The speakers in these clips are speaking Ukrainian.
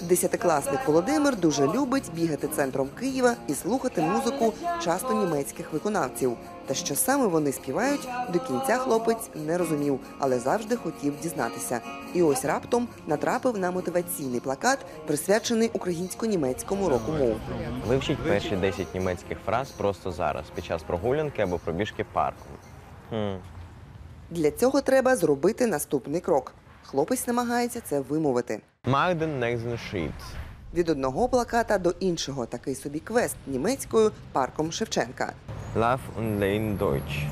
Десятикласник Володимир дуже любить бігати центром Києва і слухати музику часто німецьких виконавців. Та що саме вони співають, до кінця хлопець не розумів, але завжди хотів дізнатися. І ось раптом натрапив на мотиваційний плакат, присвячений українсько-німецькому року мов. Вивчіть перші 10 німецьких фраз просто зараз, під час прогулянки або пробіжки парком. Хм. Для цього треба зробити наступний крок. Хлопець намагається це вимовити. Magden nächsten Schritt. Від одного плаката до іншого такий собі квест німецькою парком Шевченка. Lauf und lern Deutsch.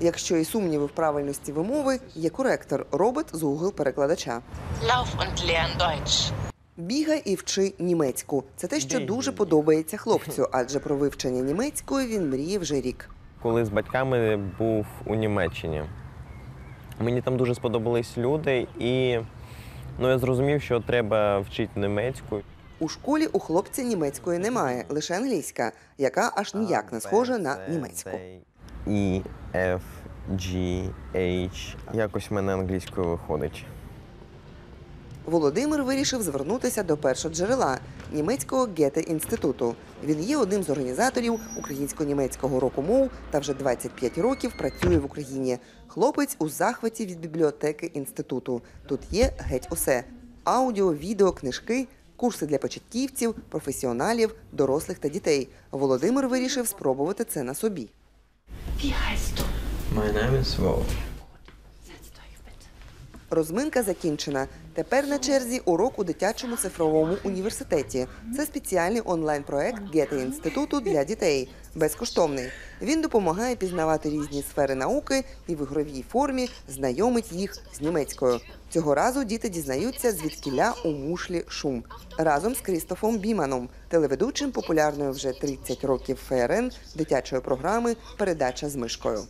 Якщо і сумніви в правильності вимови, є коректор робот з Google перекладача. Lauf und lern Deutsch. Бігай і вчи німецьку. Це те, що дуже подобається хлопцю, адже про вивчення німецької він мріє вже рік. Коли з батьками був у Німеччині. Мені там дуже сподобались люди, і ну, я зрозумів, що треба вчити німецьку. У школі у хлопця німецької немає, лише англійська, яка аж ніяк не схожа на німецьку. І, F, G, H. Якось в мене англійською виходить. Володимир вирішив звернутися до першоджерела німецького гете інституту. Він є одним з організаторів українсько-німецького року мов та вже 25 років працює в Україні. Хлопець у захваті від бібліотеки інституту. Тут є геть усе: аудіо, відео, книжки. Курси для початківців, професіоналів, дорослих та дітей. Володимир вирішив спробувати це на собі. Wie heißt du? Розминка закінчена. Тепер на черзі урок у дитячому цифровому університеті. Це спеціальний онлайн-проект Гете інституту для дітей. Безкоштовний. Він допомагає пізнавати різні сфери науки і в ігровій формі знайомить їх з німецькою. Цього разу діти дізнаються, звідкіля у мушлі шум разом з Крістофом Біманом, телеведучим популярної вже 30 років ФРН дитячої програми Передача з мишкою.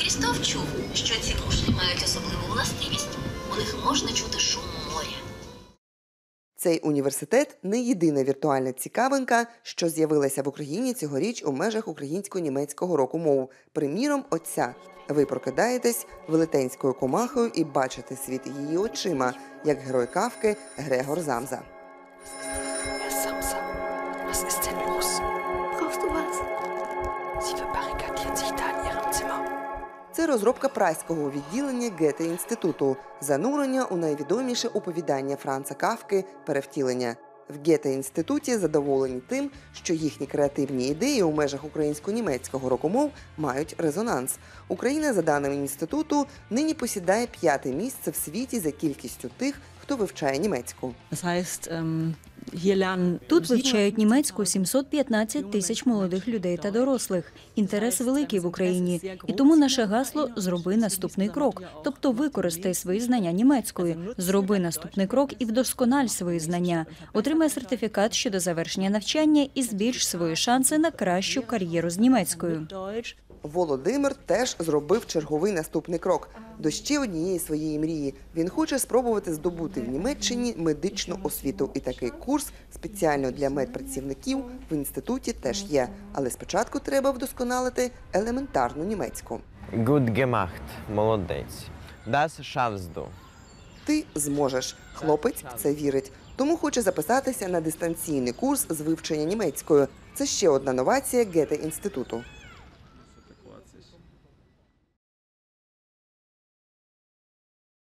Крістоф чув, що ці мушлі мають особливу властивість. У них можна чути шум моря. Цей університет не єдина віртуальна цікавинка, що з'явилася в Україні цьогоріч у межах українсько-німецького року мов. Приміром, оця. Ви прокидаєтесь велетенською комахою і бачите світ її очима, як герой кавки Грегор Замза. Це розробка прайського відділення Гете інституту, занурення у найвідоміше оповідання Франца Кавки Перевтілення. В Гете інституті задоволені тим, що їхні креативні ідеї у межах українсько-німецького рокомов мають резонанс. Україна, за даними інституту, нині посідає п'яте місце в світі за кількістю тих, хто вивчає німецьку. Тут вивчають німецьку 715 тисяч молодих людей та дорослих. Інтерес великий в Україні, і тому наше гасло зроби наступний крок. Тобто використай свої знання німецькою, зроби наступний крок і вдоскональ свої знання. Отримай сертифікат щодо завершення навчання і збільш свої шанси на кращу кар'єру з німецькою. Володимир теж зробив черговий наступний крок до ще однієї своєї мрії. Він хоче спробувати здобути в Німеччині медичну освіту. І такий курс спеціально для медпрацівників в інституті теж є. Але спочатку треба вдосконалити елементарну німецьку. Good gemacht. Молодець. Das schaffst du. Ти зможеш. Хлопець в це вірить. Тому хоче записатися на дистанційний курс з вивчення німецькою. Це ще одна новація Гете інституту.